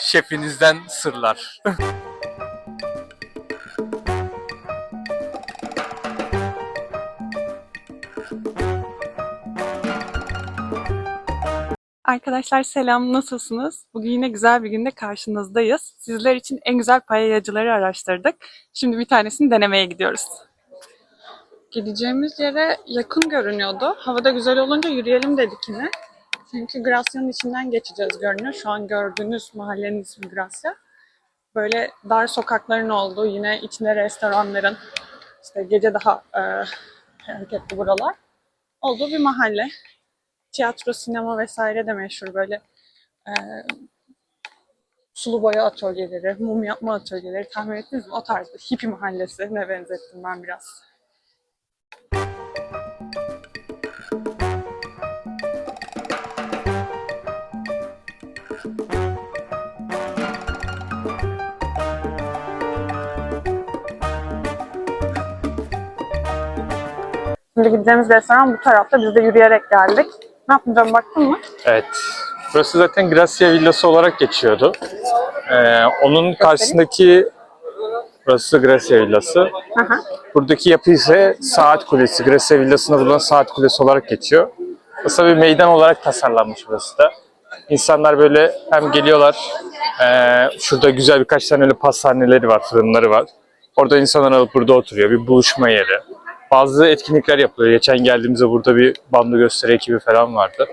şefinizden sırlar. Arkadaşlar selam, nasılsınız? Bugün yine güzel bir günde karşınızdayız. Sizler için en güzel payayacıları araştırdık. Şimdi bir tanesini denemeye gidiyoruz. Gideceğimiz yere yakın görünüyordu. Havada güzel olunca yürüyelim dedik yine. Çünkü Grasya'nın içinden geçeceğiz görünüyor. Şu an gördüğünüz mahallenin ismi Grasya. Böyle dar sokakların olduğu, yine içinde restoranların, işte gece daha e, hareketli buralar olduğu bir mahalle tiyatro, sinema vesaire de meşhur böyle e, sulu boya atölyeleri, mum yapma atölyeleri tahmin ettiniz mi? O tarz bir hippie mahallesi ne benzettim ben biraz. Şimdi gideceğimiz restoran bu tarafta. Biz de yürüyerek geldik. Ne yapacağım baktın mı? Evet. Burası zaten Gracia Villası olarak geçiyordu. Ee, onun karşısındaki burası Gracia Villası. Aha. Buradaki yapı ise Saat Kulesi. Gracia Villası'nda bulunan Saat Kulesi olarak geçiyor. Aslında bir meydan olarak tasarlanmış burası da. İnsanlar böyle hem geliyorlar, ee, şurada güzel birkaç tane öyle pastaneleri var, fırınları var. Orada insanlar alıp burada oturuyor, bir buluşma yeri. Bazı etkinlikler yapılıyor. Geçen geldiğimizde burada bir bando gösteri ekibi falan vardı.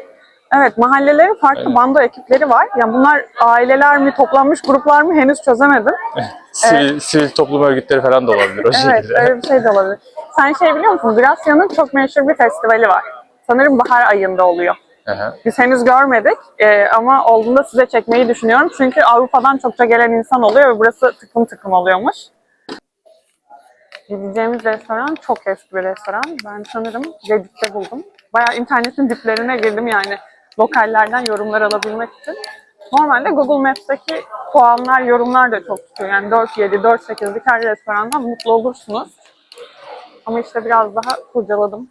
Evet, mahallelerin farklı Aynen. bando ekipleri var. Yani bunlar aileler mi, toplanmış gruplar mı henüz çözemedim. Sivil, sivil toplum örgütleri falan da olabilir o Evet, şekilde. öyle bir şey de olabilir. Sen şey biliyor musun? Grasya'nın çok meşhur bir festivali var. Sanırım bahar ayında oluyor. Aha. Biz henüz görmedik e, ama olduğunda size çekmeyi düşünüyorum. Çünkü Avrupa'dan çokça gelen insan oluyor ve burası tıklım tıklım oluyormuş. Gideceğimiz restoran çok eski bir restoran. Ben sanırım Reddit'te buldum. Bayağı internetin diplerine girdim yani lokallerden yorumlar alabilmek için. Normalde Google Maps'teki puanlar, yorumlar da çok tutuyor. Yani 4-7, 4-8'lik her restorandan mutlu olursunuz. Ama işte biraz daha kurcaladım.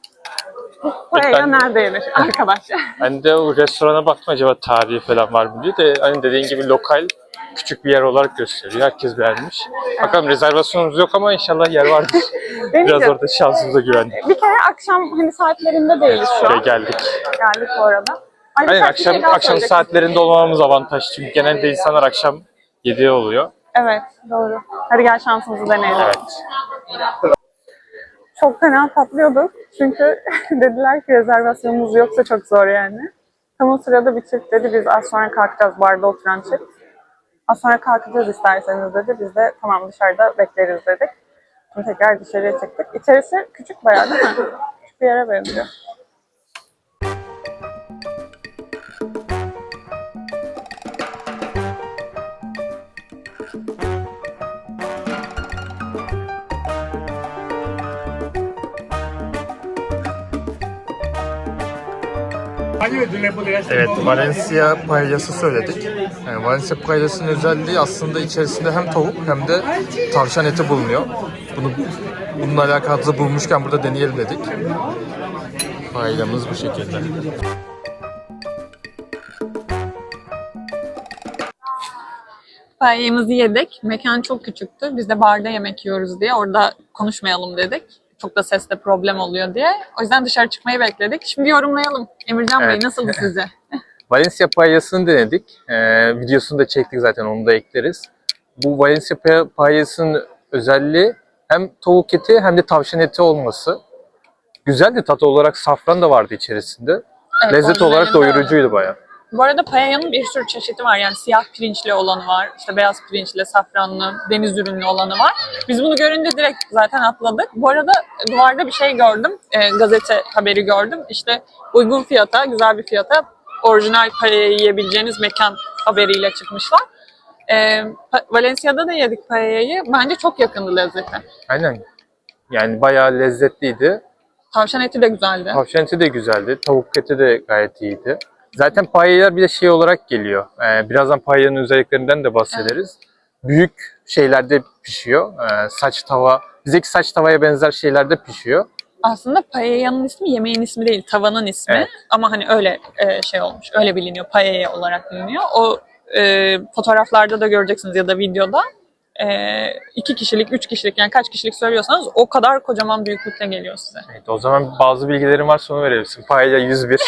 Paella Ben- nerede yenir arkadaş? Ben de o restorana baktım acaba tarihi falan var mı diye de hani dediğin gibi lokal küçük bir yer olarak gösteriyor. Herkes beğenmiş. Bakalım rezervasyonumuz yok ama inşallah yer vardır. Biraz orada şansımıza güvendik. Bir kere akşam hani saatlerinde değiliz şu Şuraya an. geldik. Geldik bu arada. Ay, Aynen birkaç bir akşam şey daha akşam söyleyecektim. saatlerinde olmamamız avantaj. Çünkü genelde insanlar akşam 7'ye oluyor. Evet doğru. Hadi gel şansımızı deneyelim. Evet. Çok fena patlıyorduk. Çünkü dediler ki rezervasyonumuz yoksa çok zor yani. Tam o sırada bir çift dedi biz az sonra kalkacağız barda oturan çift. Az sonra kalkacağız isterseniz dedi. Biz de tamam dışarıda bekleriz dedik. Şimdi tekrar dışarıya çıktık. İçerisi küçük bayağı değil mi? Küçük bir yere benziyor. Evet, Valencia paellası söyledik. Yani Valencia paellasının özelliği aslında içerisinde hem tavuk hem de tavşan eti bulunuyor. Bunu bununla alakalı da bulmuşken burada deneyelim dedik. Paellamız bu şekilde. Paella'mızı yedik. Mekan çok küçüktü. Biz de barda yemek yiyoruz diye orada konuşmayalım dedik. Çok da seste problem oluyor diye. O yüzden dışarı çıkmayı bekledik. Şimdi yorumlayalım. Emircan Bey Evet. nasıldı sizce? Valencia paellasını denedik. Ee, videosunu da çektik zaten onu da ekleriz. Bu Valencia pa- paellasının özelliği hem tavuk eti hem de tavşan eti olması. Güzeldi tat olarak safran da vardı içerisinde. Evet, Lezzet olarak doyurucuydu bayağı. Bu arada paella'nın bir sürü çeşidi var. Yani siyah pirinçli olanı var, işte beyaz pirinçli, safranlı, deniz ürünlü olanı var. Biz bunu görünce direkt zaten atladık. Bu arada duvarda bir şey gördüm, e, gazete haberi gördüm. İşte uygun fiyata, güzel bir fiyata orijinal paella yiyebileceğiniz mekan haberiyle çıkmışlar. E, Valencia'da da yedik paella'yı. Bence çok yakındı lezzeti. Aynen. Yani bayağı lezzetliydi. Tavşan eti de güzeldi. Tavşan eti de güzeldi. Tavuk eti de gayet iyiydi. Zaten payeler bir de şey olarak geliyor. Ee, birazdan payenin özelliklerinden de bahsederiz. Büyük şeylerde pişiyor. Ee, saç tava, bizdeki saç tavaya benzer şeylerde pişiyor. Aslında paella'nın ismi yemeğin ismi değil, tavanın ismi. Evet. Ama hani öyle e, şey olmuş, öyle biliniyor, paella olarak biliniyor. O e, fotoğraflarda da göreceksiniz ya da videoda. E, iki kişilik, üç kişilik yani kaç kişilik söylüyorsanız o kadar kocaman büyüklükte geliyor size. Evet, o zaman bazı bilgilerin varsa onu verebilirsin. Paella 101.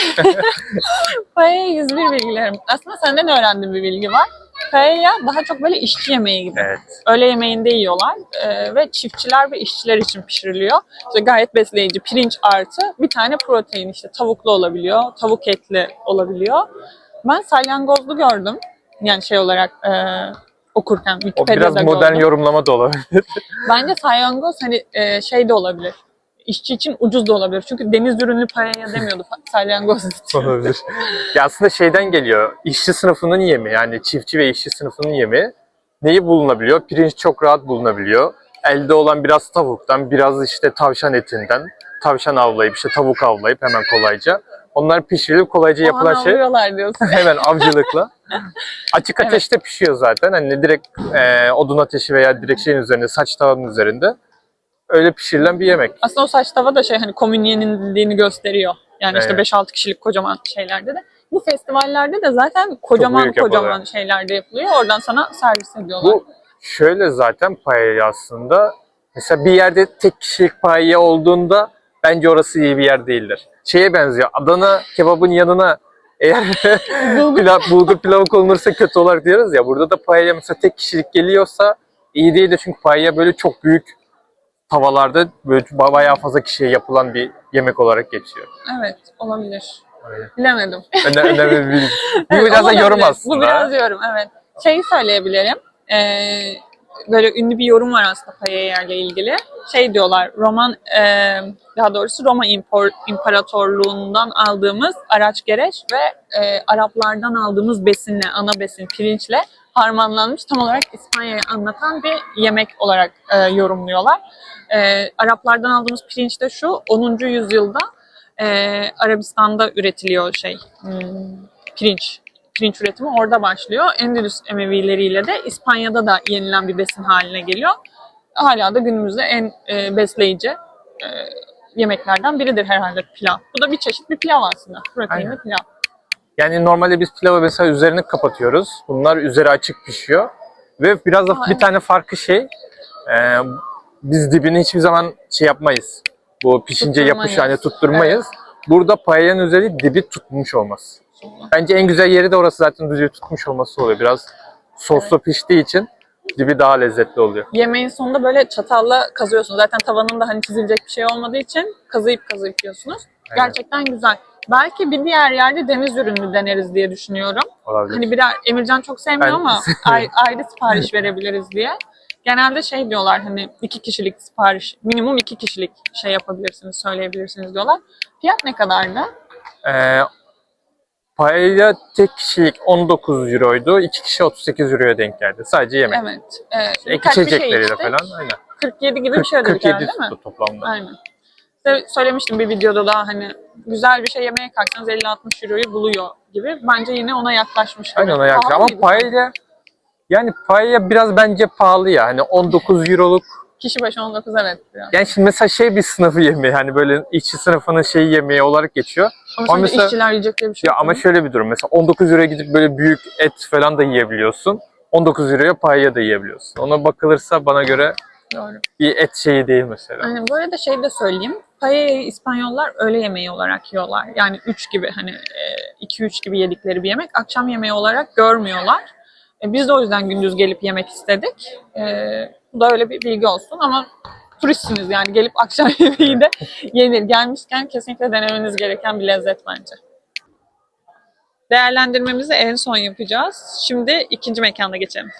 Paella 101 bilgilerim. Aslında senden öğrendiğim bir bilgi var. Paella daha çok böyle işçi yemeği gibi. evet. Öğle yemeğinde yiyorlar Ee, ve çiftçiler ve işçiler için pişiriliyor. İşte gayet besleyici pirinç artı bir tane protein işte tavuklu olabiliyor, tavuk etli olabiliyor. Ben salyangozlu gördüm. Yani şey olarak e, okurken O Wikipedia'da biraz modern gördüm. yorumlama da olabilir. Bence salyangoz hani e, şey de olabilir. İşçi için ucuz da olabilir. Çünkü deniz ürünlü paella demiyordu salyangoz olabilir. ya aslında şeyden geliyor. İşçi sınıfının yemi yani çiftçi ve işçi sınıfının yemi. Neyi bulunabiliyor? Pirinç çok rahat bulunabiliyor. Elde olan biraz tavuktan, biraz işte tavşan etinden. Tavşan avlayıp işte tavuk avlayıp hemen kolayca. Onlar pişirilip kolayca O an yapılan şey diyorsun. hemen avcılıkla. Açık ateşte pişiyor zaten. Hani direkt e, odun ateşi veya direkt şeyin üzerinde, saç tavanın üzerinde öyle pişirilen bir yemek. Aslında o saç tava da şey hani komün yenildiğini gösteriyor. Yani işte Evet. 5-6 kişilik kocaman şeylerde de. Bu festivallerde de zaten kocaman kocaman şeylerde yapılıyor. Oradan sana servis ediyorlar. Bu şöyle zaten paella aslında. Mesela bir yerde tek kişilik paella olduğunda bence orası iyi bir yer değildir. Şeye benziyor. Adana kebabın yanına eğer pilav, bulgur pilavı konulursa kötü olur diyoruz ya. Burada da paella mesela tek kişilik geliyorsa iyi değildir. Çünkü paella böyle çok büyük tavalarda böyle bayağı fazla kişiye yapılan bir yemek olarak geçiyor. Evet olabilir. Öyle. Bilemedim. Öne- Önemli bir bilgi. Bu Evet, biraz da yorum aslında. Bu biraz yorum evet. Şeyi söyleyebilirim. Ee, böyle ünlü bir yorum var aslında paella ile ilgili. Şey diyorlar Roman e, daha doğrusu Roma İmpor, İmparatorluğundan aldığımız araç gereç ve e, Araplardan aldığımız besinle, ana besin pirinçle harmanlanmış tam olarak İspanya'yı anlatan bir yemek olarak e, yorumluyorlar. E, Araplardan aldığımız pirinç de şu 10. yüzyılda e, Arabistan'da üretiliyor şey hmm, pirinç pirinç üretimi orada başlıyor. Endülüs Emevileriyle de İspanya'da da yenilen bir besin haline geliyor. Hala da günümüzde en e, besleyici e, yemeklerden biridir herhalde pilav. Bu da bir çeşit bir pilav aslında. Proteinli pilav. Yani normalde biz pilavı mesela üzerini kapatıyoruz. Bunlar üzeri açık pişiyor. Ve biraz da bir evet. tane farkı şey. e, biz dibini hiçbir zaman şey yapmayız. Bu pişince yapış hani tutturmayız. Burada paellanın üzeri dibi tutmuş olması. Bence en güzel yeri de orası zaten dibi tutmuş olması oluyor. Biraz soslu piştiği için dibi daha lezzetli oluyor. Yemeğin sonunda böyle çatalla kazıyorsunuz. Zaten tavanın da hani çizilecek bir şey olmadığı için kazıyıp kazıyıp yiyorsunuz. Aynen. Gerçekten güzel. Belki bir diğer yerde deniz ürünü deneriz diye düşünüyorum. Olabilir. Hani birer Emircan çok sevmiyor Ben ama ayrı, sipariş verebiliriz diye. Genelde şey diyorlar hani iki kişilik sipariş, minimum iki kişilik şey yapabilirsiniz, söyleyebilirsiniz diyorlar. Fiyat ne kadardı? Ee, paella tek kişilik 19 euroydu. iki kişi 38 euroya denk geldi. Sadece yemek. Evet. Ee, Ek şey içecekleriyle içtik. falan. Aynen. 47 gibi bir şey ödedik 47 herhalde değil mi? tuttu toplamda. Aynen. İşte söylemiştim bir videoda daha hani güzel bir şey yemeye kalksanız 50-60 euroyu buluyor gibi. Bence yine ona yaklaşmış. Aynen ona. Pahalı Ama paella yani paella biraz bence pahalı ya. Hani 19 euroluk. Kişi başı 19 evet. Biraz. Yani şimdi mesela şey bir sınıfı yemeği hani böyle işçi sınıfının şeyi yemeği olarak geçiyor. Ama, Ama mesela- işçiler yiyecek diye bir şey Ya ama şöyle bir durum. Mesela 19 euroya gidip böyle büyük et falan da yiyebiliyorsun. 19 euroya paella da yiyebiliyorsun. Ona bakılırsa bana göre Doğru. bir et şeyi değil mesela. Aynen. Bu arada şey de söyleyeyim. Paella'yı İspanyollar öğle yemeği olarak yiyorlar. Yani 3 gibi hani 2-3 gibi yedikleri bir yemek. Akşam yemeği olarak görmüyorlar. E, biz de o yüzden gündüz gelip yemek istedik. E, bu da öyle bir bilgi olsun ama turistsiniz yani gelip akşam yemeği de yenir. Gelmişken kesinlikle denemeniz gereken bir lezzet bence. Değerlendirmemizi en son yapacağız. Şimdi ikinci mekanda geçelim.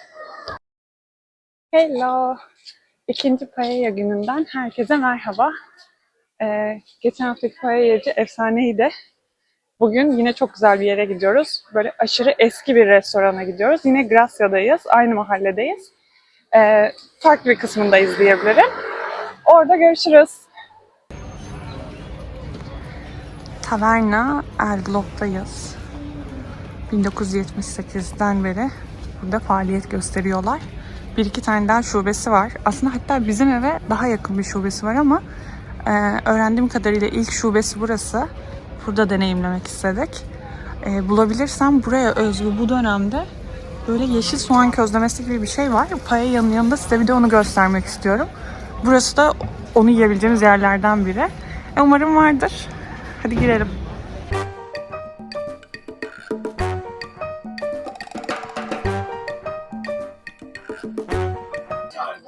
Hello. İkinci paella gününden herkese merhaba. Ee, geçen haftaki paellacı efsaneydi. Bugün yine çok güzel bir yere gidiyoruz. Böyle aşırı eski bir restorana gidiyoruz. Yine Gracia'dayız, aynı mahalledeyiz. Ee, farklı bir kısmındayız diyebilirim. Orada görüşürüz. Taverna El Globe'dayız. 1978'den beri burada faaliyet gösteriyorlar. Bir iki tane daha şubesi var. Aslında hatta bizim eve daha yakın bir şubesi var ama e, öğrendiğim kadarıyla ilk şubesi burası. Burada deneyimlemek istedik. E, bulabilirsem buraya özgü bu dönemde Böyle yeşil soğan közlemesi gibi bir şey var. Paella'nın yanında size bir de onu göstermek istiyorum. Burası da onu yiyebileceğimiz yerlerden biri. E, umarım vardır. Hadi girelim.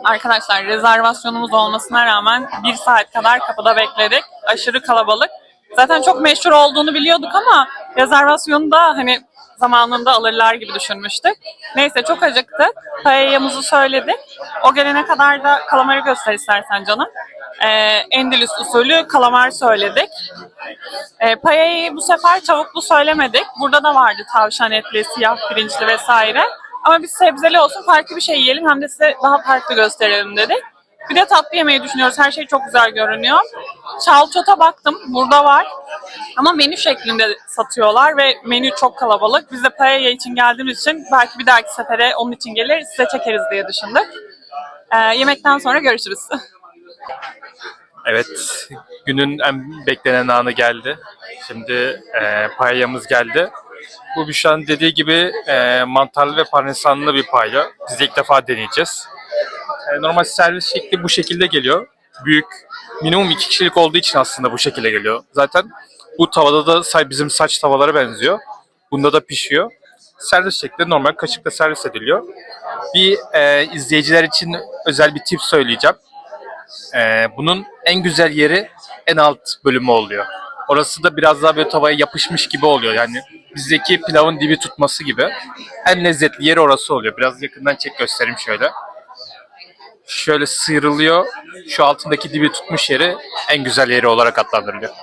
Arkadaşlar rezervasyonumuz olmasına rağmen bir saat kadar kapıda bekledik. Aşırı kalabalık. Zaten çok meşhur olduğunu biliyorduk ama rezervasyonu da hani zamanında alırlar gibi düşünmüştük. Neyse çok acıktık. Paella'mızı söyledik. O gelene kadar da kalamarı göster istersen canım. Ee, Endülüs usulü kalamar söyledik. E, paella'yı bu sefer tavuklu söylemedik. Burada da vardı tavşan etli, siyah pirinçli vesaire. Ama biz sebzeli olsun farklı bir şey yiyelim hem de size daha farklı gösterelim dedik. Bir de tatlı yemeyi düşünüyoruz. Her şey çok güzel görünüyor. Çalçota baktım. Burada var. Ama menü şeklinde satıyorlar ve menü çok kalabalık. Biz de paella için geldiğimiz için belki bir dahaki sefere onun için gelir size çekeriz diye düşündük. E, yemekten sonra görüşürüz. Evet, günün en beklenen anı geldi. Şimdi e, paellamız geldi. Bu Büşra'nın dediği gibi e, mantarlı ve parmesanlı bir paella. Biz de ilk defa deneyeceğiz. E, normal servis şekli bu şekilde geliyor. Büyük, minimum iki kişilik olduğu için aslında bu şekilde geliyor. Zaten bu tavada da say bizim saç tavalara benziyor. Bunda da pişiyor. Servis şekli normal kaşıkla servis ediliyor. Bir e, izleyiciler için özel bir tip söyleyeceğim. Ee, bunun en güzel yeri en alt bölümü oluyor. Orası da biraz daha böyle tavaya yapışmış gibi oluyor. Yani bizdeki pilavın dibi tutması gibi. En lezzetli yeri orası oluyor. Biraz yakından çek göstereyim şöyle. Şöyle sıyrılıyor. Şu altındaki dibi tutmuş yeri en güzel yeri olarak adlandırılıyor.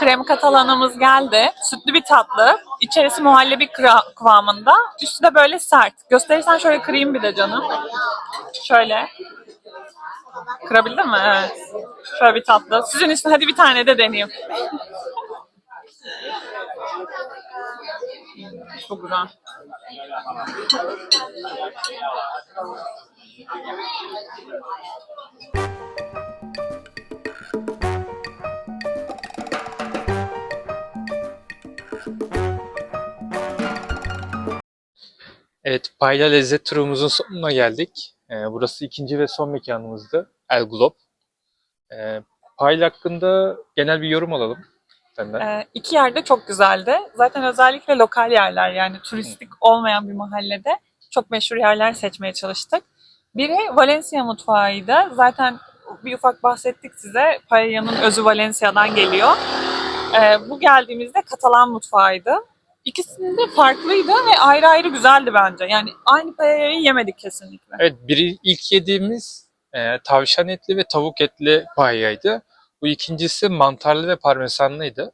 Krem katalanımız geldi. Sütlü bir tatlı. İçerisi muhallebi kıvamında. Üstü de böyle sert. Gösterirsen şöyle kırayım bir de canım. Şöyle. Kırabildin mi? Evet. Şöyle bir tatlı. Sizin için hadi bir tane de deneyeyim. Çok güzel. Evet, Payla Lezzet turumuzun sonuna geldik. Ee, burası ikinci ve son mekanımızdı. El Globe. Ee, Payla hakkında genel bir yorum alalım senden. Ee, iki yerde çok güzeldi. Zaten özellikle lokal yerler yani turistik olmayan bir mahallede çok meşhur yerler seçmeye çalıştık. Biri Valencia mutfağıydı. Zaten bir ufak bahsettik size. Paella'nın özü Valencia'dan geliyor. Ee, bu geldiğimizde Katalan mutfağıydı. İkisinin de farklıydı ve ayrı ayrı güzeldi bence. Yani aynı paella'yı yemedik kesinlikle. Evet, biri ilk yediğimiz e, tavşan etli ve tavuk etli paella'ydı. Bu ikincisi mantarlı ve parmesanlıydı.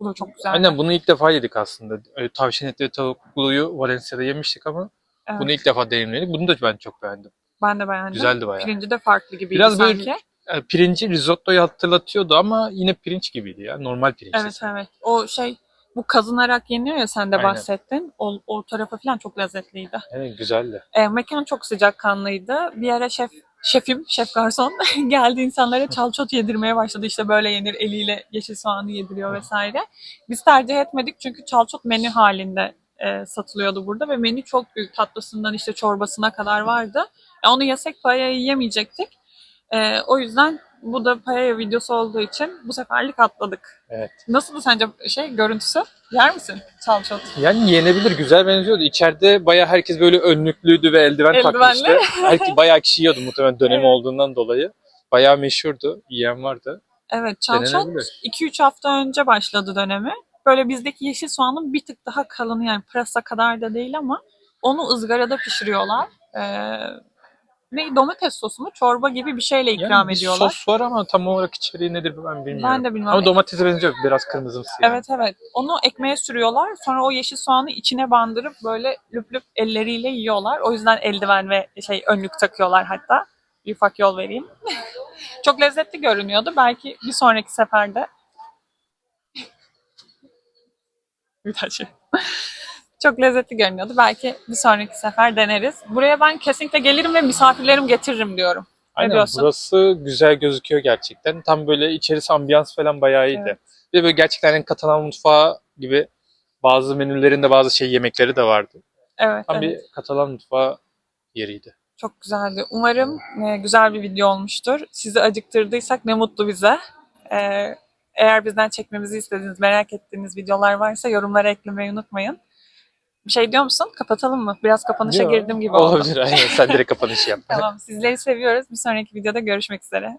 Bu da çok güzeldi. Aynen bunu ilk defa yedik aslında. Öyle tavşan etli ve tavukluyu Valencia'da yemiştik ama Evet, bunu ilk defa deneyimledik. Bunu da ben çok beğendim. ben de beğendim. Güzeldi bayağı. Pirinci de farklı gibiydi Biraz böyle sanki. e, pirinci risottoyu hatırlatıyordu ama yine pirinç gibiydi ya. Normal pirinç. Evet evet. O şey bu kazınarak yeniyor ya sen de Aynen. bahsettin. O, o tarafı falan çok lezzetliydi. Evet, güzeldi. E, mekan çok sıcakkanlıydı. Bir ara şef şefim, şef garson geldi insanlara çalçot yedirmeye başladı. İşte böyle yenir eliyle yeşil soğanı yediriyor vesaire. Biz tercih etmedik çünkü çalçot menü halinde e, satılıyordu burada ve menü çok büyük. Tatlısından işte çorbasına kadar vardı. E, onu yesek paella yemeyecektik. E, o yüzden bu da paella videosu olduğu için bu seferlik atladık. Evet. Nasıldı sence şey görüntüsü? Yer misin çalçot? Yani yenebilir, güzel benziyordu. İçeride bayağı herkes böyle önlüklüydü ve eldiven Eldivenli. takmıştı. Herkes bayağı kişi yiyordu muhtemelen dönemi Evet. olduğundan dolayı. Bayağı meşhurdu. Yiyen vardı. Evet, Denenebilir. 2-3 hafta önce başladı dönemi. Böyle bizdeki yeşil soğanın bir tık daha kalını yani pırasa kadar da değil ama onu ızgarada pişiriyorlar. Ee, ne domates sosu mu çorba gibi bir şeyle ikram Yani bir ediyorlar. sos var ama tam olarak içeriği nedir ben bilmiyorum. Ben de bilmem. Ama domatese benziyor. Biraz kırmızımsı yani. Evet evet. Onu ekmeğe sürüyorlar. Sonra o yeşil soğanı içine bandırıp böyle lüp lüp elleriyle yiyorlar. O yüzden eldiven ve şey önlük takıyorlar hatta. Bir ufak yol vereyim. Çok lezzetli görünüyordu. Belki bir sonraki seferde bir daha şey. Çok lezzetli görünüyordu. Belki bir sonraki sefer deneriz. Buraya ben kesinlikle gelirim ve misafirlerim getiririm diyorum. Aynen diyorsun? burası güzel gözüküyor gerçekten. Tam böyle içerisi ambiyans falan bayağı iyiydi. Evet. Bir de böyle gerçekten hani Katalan mutfağı gibi bazı menülerinde bazı şey yemekleri de vardı. Evet, Tam evet. bir Katalan mutfağı yeriydi. Çok güzeldi. Umarım e, güzel bir video olmuştur. Sizi acıktırdıysak ne mutlu bize. E, eğer bizden çekmemizi istediğiniz, merak ettiğiniz videolar varsa yorumlara eklemeyi unutmayın. Bir şey diyor musun? Kapatalım mı? Biraz kapanışa Yok, girdim gibi oldu. Olabilir aynen sen direkt kapanışı yap. Tamam. Sizleri seviyoruz. Bir sonraki videoda görüşmek üzere.